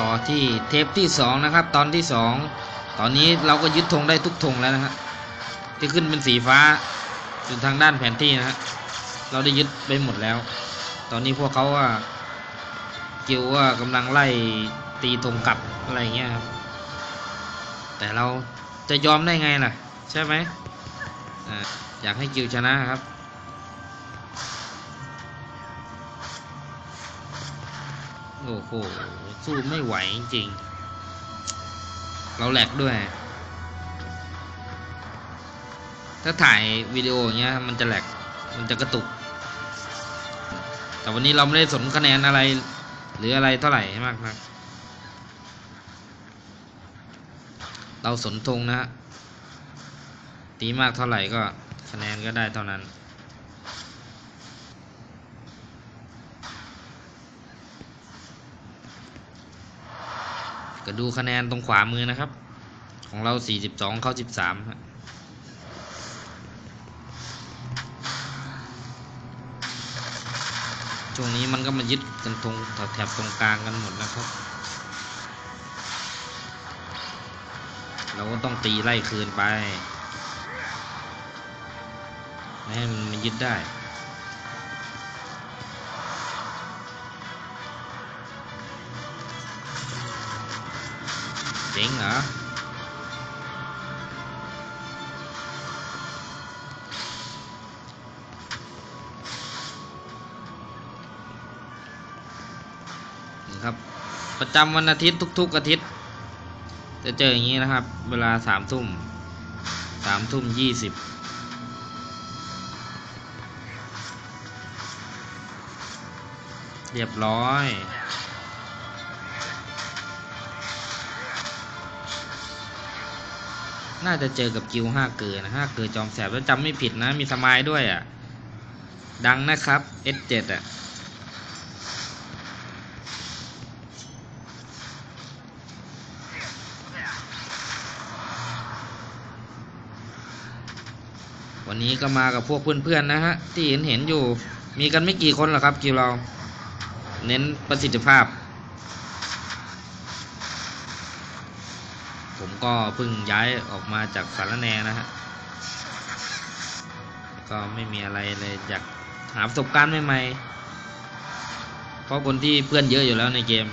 ต่อที่เทปที่สองนะครับ ตอนที่สองตอนนี้เราก็ยึดธงได้ทุกธงแล้วนะฮะที่ขึ้นเป็นสีฟ้าอยู่ทางด้านแผนที่นะฮะเราได้ยึดไปหมดแล้ว ตอนนี้พวกเขาว่ากิวว่ากำลังไล่ตีธงกลับอะไรเงี้ยครับแต่เราจะยอมได้ไงล่ะ ใช่ไหมออยากให้กิวชนะครับ โอ้โห สู้ไม่ไหวจริง เราแหลกด้วย ถ้าถ่ายวิดีโออย่างเงี้ยมันจะแหลก มันจะกระตุก แต่วันนี้เราไม่ได้สนคะแนนอะไร หรืออะไรเท่าไหร่มากนะเราสนธงนะฮะตีมากเท่าไหร่ก็คะแนนก็ได้เท่านั้น ก็ดูคะแนนตรงขวามือนะครับ ของเรา 42 เข้า 13ฮะช่วงนี้มันก็มายึดกันตรงแถบตรงกลางกันหมดนะครับ เราก็ต้องตีไล่คืนไปไม่ให้มันมายึดได้ เจ๋งเหรอครับ ประจำวันอาทิตย์ทุก ๆ อาทิตย์ จะเจออย่างนี้นะครับ เวลาสามทุ่มสามทุ่มยี่สิบเรียบร้อย น่าจะเจอกับกิวห้าเกอนะห้าเกอจอมแสบแล้วจำไม่ผิดนะ มีสมายด้วยอะ ดังนะครับ S7 อะวันนี้ก็มากับพวกเพื่อนๆนะฮะ ที่เห็นเห็นอยู่มีกันไม่กี่คนหรอกครับกิวเรา เน้นประสิทธิภาพ ผมก็เพิ่งย้ายออกมาจากสารแนนะฮะก็ไม่มีอะไรเลยอยากหาประสบการณ์ใหม่ๆเพราะคนที่เพื่อนเยอะอยู่แล้วในเกม